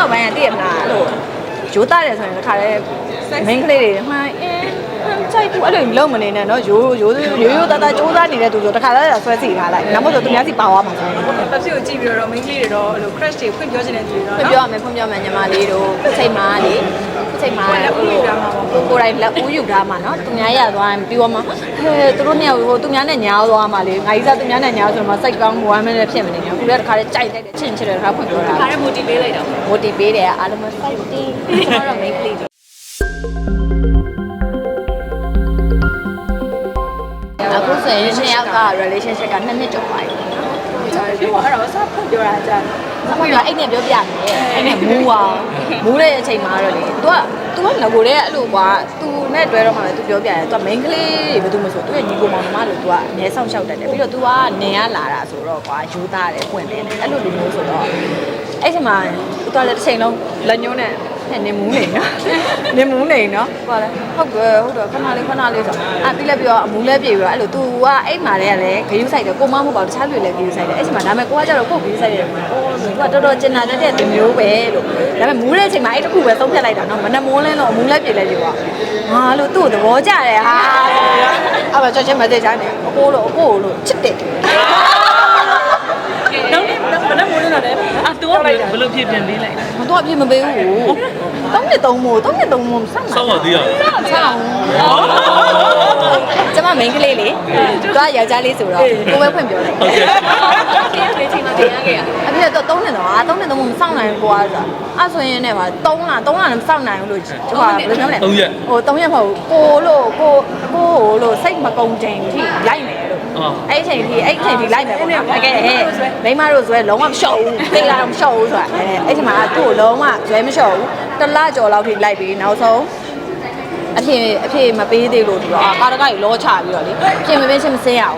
နောက်ပိုင်းကသိရမလားအဲ့လိုရိုးသားတယ်ဆိုရင်တစ်ခါလဲ main ကလေးတွေမှန်အင်းကြိုက်ဘူးအဲ့လိုလုံးမနေနဲ့နော်ရိုးရိုးရိုးရိုးသားသားစူးစမ်းနေတဲ့သူဆိုတစ်ခါလဲဆွဲစီထားလိုက်နောက်မှဆိုသူများစီပါသွားမှာဆိုရင်ပတ်စီကိုကြည့်ပြီးတော့မိန်းကလေးတွေတော့အဲ့လို crash တွေဖွင့်ပြောချင်တဲ့သူတွေတော့ဖွင့်ပြောရမယ်ဖွင့်ပြောမယ်ညီမလေးတို့ခုချိန်မှာလေ ခုချိန်မှာလက်ဦးယူထားမှာပေါ့ကိုကိုယ်တိုင်လက်ဦးယူထားမှာနော်သူများရသွားရင်ပြီးတော့မှဟဲသူတို့နှစ်ယောက်ဟိုသူများနဲ့ညားသွားမှာလေငါကြီးစားသူများနဲ့ညားဆိုတော့စိတ်ကောင်းဝမ်းမဲနဲ့ဖြစ်မနေဘူးခုလည်းတစ်ခါလေးကြိုက်တဲ့ချစ်ချစ်တဲ့တစ်ခါဖွင့်ပြောတာခါရဲ motivate ပေးလိုက်တော့ motivate ပေးတယ်အားလုံး fighting ကျွန်တော်တို့ make လေးအခုဆိုရင်နှစ်ယောက်က relationship ကနှစ်နှစ်ကျော်ပါပြီ ပြောအဲ့တော့စဖွင့်ပြောတာကြာ ။အခုရအဲ့နဲ့ပြောပြမယ်။အဲ့နဲ့မူးအောင်မူးတဲ့အချိန်မှာတော့လေ तू က तू ကငကိုတဲ့အဲ့လိုကွာ तू နဲ့တွဲတော့မှလည်း तू ပြောပြတယ်။ तू က main ကလေးတွေဘာလို့မဆို तू ရဲ့ညီကိုမောင်နှမလို့ तू ကအငယ်ဆောင်ရှောက်တတ်တယ်။ပြီးတော့ तू ကနေရလာတာဆိုတော့ကွာယူသားတယ်ပွင့်တယ်။အဲ့လိုလူမျိုးဆိုတော့အဲ့ချိန်မှာ तू ကလည်းတစ်ချိန်လုံးလက်ညှိုးနဲ့ နဲ့နေမူးနေနော်။နေမူးနေနော်။ဟောလေဟုတ်ကဲ့ဟုတ်တော့ခဏလေးခဏလေးဆိုအာပြီးလည်းပြီးတော့အမူးလည်းပြေပြီးတော့အဲ့လို तू ကအဲ့မှာလည်းလည်းဂယုဆိုင်တယ်ကိုမမဟုတ်ပါဘူးတခြားလူတွေလည်းဂယုဆိုင်တယ်အဲ့ချိန်မှာဒါပေမဲ့ကိုကကြတော့ကိုဂယုဆိုင်တယ်ဟိုသူကတော်တော်ကျင်နာတတ်တဲ့သူမျိုးပဲလို့ဒါပေမဲ့မူးတဲ့အချိန်မှာအဲ့တစ်ခုပဲသုံးဖြတ်လိုက်တာနော်မနှမိုးလင်းတော့မူးလည်းပြေလိုက်ပြီကွာဟာလို့သူ့ကိုသဘောကျတယ်ဟာအဲ့မှာချက်ချင်းမသိချာနေအကိုလို့အကိုလို့ချစ်တယ်နောက်နေ့မနေ့မိုးနေတာလည်းအာတော့လိုက်တာဘယ်လိုဖြစ်ပြန်ပေးလိုက်လဲမတော့အပြစ်မပေးဘူး တောင်းနဲ့တုံးမို့တောင်းနဲ့တုံးမို့စောင့်စောင့်ပါသေးရအောင်ဆောင်းကျမမိန်းကလေးလေသူကယောက်ျားလေးဆိုတော့ကိုပဲဖွင့်ပြောလိုက်ဟုတ်ကဲ့ကျင်းလေးချိန်မှာပြန်ရခဲ့ရအဖေတော့တုံးနေတော့အာတုံးနေတော့မစောင့်နိုင်ဘူးကွာဆိုတာအဲ့ဆိုရင်လည်းပါတုံးလားတုံးလားလည်းမစောင့်နိုင်ဘူးလို့ကျမဘယ်လိုပြောမလဲဟုတ်ရဲ့ဟိုတုံးရက်မဟုတ်ဘူးကိုလို့ကိုကိုလို့စိတ်မကုံချိန်ထိလိုက်မယ်လို့အော်အဲ့ချိန်ထိအဲ့ချိန်ထိလိုက်မယ်ပေါ့နော်တကယ်ဟဲ့မိမတို့ဇွဲလုံးဝမလျှော့ဘူးသိလားမလျှော့ဘူးဆိုတာအဲ့အဲ့ချိန်မှာသူ့ကိုလုံးဝဇွဲမလျှော့ဘူး တစ်လကျော်လောက်ထိလိုက်ပြီးနောက်ဆုံးအဖေအဖေမပေးသေးလို့သူကအာကားတကကြီးလောချပြီးတော့လေပြင်မပေးချင်းမစင်းရအောင်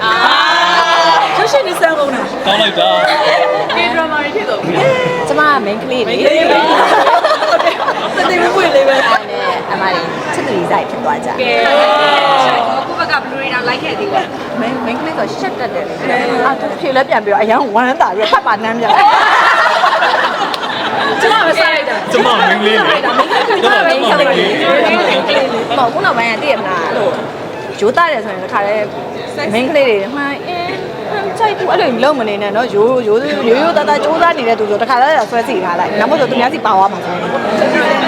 ရုပ်ရှင်နေစမ်းကုန်တာကောင်းလိုက်တာဒီဒရမာတွေဖြစ်တော့ကျမက main ကလေးလေတတိမပွေလေးပဲအဲ့နဲ့အမလေးချစ်သူကြီးဆိုင်ဖြစ်သွားကြကဲကိုဘက်ကဘလူးရီနာလိုက်ခဲ့သေးတယ်မင်းမင်းကလေးကရှက်တက်တယ်လေအာသူဖြေလဲပြန်ပြီးတော့အရန်ဝမ်းတာပြီးဖတ်ပါနမ်းပြ ကျမပဲစားလိုက်တာကျမမင်းလေးလေကျမကျမမမင်းင်းကလေးလေးလေမဟုတ်ခုနောက်ပိုင်းကသိရမလားအဲ့လိုဂျိုးသားတယ်ဆိုရင်တစ်ခါလဲမင်းကလေးတွေမှန်အင်းကြိုက်ဘူးအဲ့လိုလုံးမနေနဲ့နော်ရိုးရိုးရိုးရိုးသားသားစူးစမ်းနေတဲ့သူဆိုတစ်ခါလဲဆွဲစီထားလိုက်နောက်မှဆိုသူများစီပါသွားမှာဆိုရင်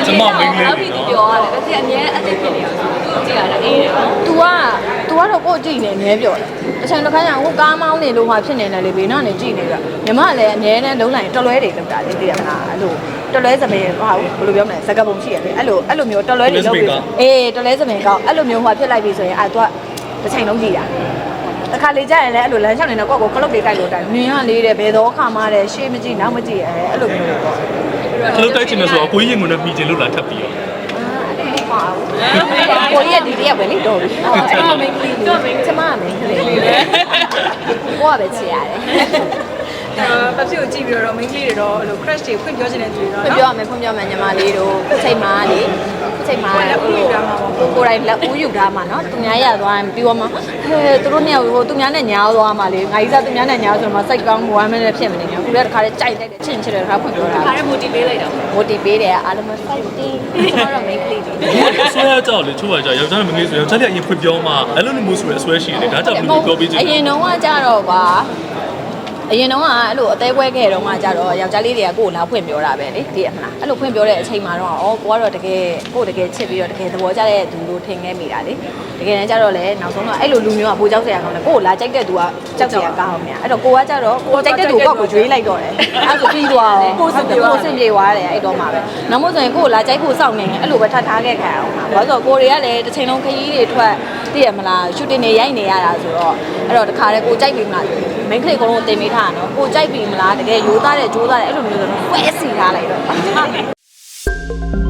ကျမမင်းလေးနောက်ပြီးသူပြောရတယ်ဒါစီအမြဲအစ်စ်ဖြစ်နေအောင်သူကြည့်ရတယ်အေးတယ်နော် तू က तू ကတော့ကိုယ်ကြည့်နေအများပြောတယ် အချိန်တစ်ခါကျရင်ဟိုကားမောင်းနေလို့ဟာဖြစ်နေတယ်လေဘေးနားနေကြည့်နေကြညီမလည်းအများနဲ့လုံးလိုက်တော်လွဲတွေလောက်တာလေသိရမလားအဲ့လိုတော်လွဲစပယ်ဟာဘယ်လိုပြောမလဲစကားပုံရှိရတယ်အဲ့လိုအဲ့လိုမျိုးတော်လွဲတွေလောက်ပြီးအေးတော်လွဲစပယ်ကောက်အဲ့လိုမျိုးဟိုဖြစ်လိုက်ပြီဆိုရင်အဲ့ तू ကတစ်ချိန်လုံးကြည့်တာတခါလေကြာရင်လည်းအဲ့လိုလမ်းလျှောက်နေတဲ့ကိုယ့်ကိုခလုတ်တွေကြိုက်လို့တိုင်နင်းရလေးတဲ့ဘယ်တော့ခါမှတဲ့ရှေးမကြည့်နောက်မကြည့်အဲအဲ့လိုမျိုးပေါ့ခလုတ်တိုက်ချင်တယ်ဆိုတော့ကိုကြီးရင်ကိုနဲ့မိချင်လို့လာထပ်ပြီးတော့ ကိုကြီးကဒီတရက်ပဲလေတော့ပြီအဲ့တော့မင်းကလေးတော့မင်းကျမမင်းကလေးကိုကပဲချစ်ရတယ်ပတ်စီကိုကြည့်ပြီးတော့မိန်းကလေးတွေတော့အဲ့လို crash တွေဖွင့်ပြောချင်တဲ့သူတွေတော့ဖွင့်ပြောရမယ်ဖွင့်ပြောမယ်ညီမလေးတို့ခုချိန်မှာလေ ခုချိန်မှာလက်ဦးယူထားမှာပေါ့ကိုကိုယ်တိုင်လက်ဦးယူထားမှာနော်သူများရသွားရင်ပြီးတော့မှဟဲသူတို့နှစ်ယောက်ဟိုသူများနဲ့ညားသွားမှာလေငါကြီးစားသူများနဲ့ညားဆိုတော့စိတ်ကောင်းဝမ်းမဲနဲ့ဖြစ်မနေဘူးခုလည်းတစ်ခါလေးကြိုက်တဲ့ချစ်ချစ်တဲ့တစ်ခါဖွင့်ပြောတာခါရဲ motivate ပေးလိုက်တော့ motivate ပေးတယ်အားလုံး fighting ကျွန်တော်တို့ make လေးတွေဆွဲရကြောက်လေချိုးရကြောက်ယောက်ျားနဲ့မင်းလေးဆိုယောက်ျားလေးအရင်ဖွင့်ပြောမှအဲ့လိုမျိုးဆိုရအဆွဲရှိတယ်ဒါကြောင့်ဘယ်လိုပြောပေးချင်အရင်တော့ကကြတော့ပါ အရင်တော့ကအဲ့လိုအသေးပွဲခဲ့တော့ကကြတော့ယောက်ျားလေးတွေကကိုယ်လာဖွင့်ပြောတာပဲလေသိရမလားအဲ့လိုဖွင့်ပြောတဲ့အချိန်မှာတော့ဩကိုကတော့တကယ်ကိုယ်တကယ်ချစ်ပြီးတော့တကယ်သဘောကျတဲ့သူလို့ထင်ခဲ့မိတာလေတကယ်တမ်းကျတော့လေနောက်ဆုံးတော့အဲ့လိုလူမျိုးကဘူကြောက်စရာကောင်းတယ်ကိုယ်လာကြိုက်တဲ့သူကကြောက်စရာကောင်းများအဲ့တော့ကိုကကြတော့ကိုကြိုက်တဲ့သူကကိုကျွေးလိုက်တော့တယ်အဲ့ဆိုပြီးသွားတယ်ကိုစင်ပြေကိုစင်ပြေသွားတယ်အဲ့တော့မှပဲနောက်မို့ဆိုရင်ကိုလာကြိုက်ဖို့စောင့်နေရင်အဲ့လိုပဲထပ်ထားခဲ့ခံအောင်ပါဘာလို့ဆိုကိုတွေကလည်းတစ်ချိန်လုံးခရီးတွေထွက်သိရမလားရှူတင်တွေရိုက်နေရတာဆိုတော့အဲ့တော့တခါတည်းကိုကြိုက်ပြီမလား မိန်းကလေးကောင်လုံးတင်ပေးထားတာနော်ကိုကြိုက်ပြီမလားတကယ်ရိုးသားတဲ့ကြိုးသားတဲ့အဲ့လိုမျိုးဆိုတော့ပွဲစီထားလိုက်တော့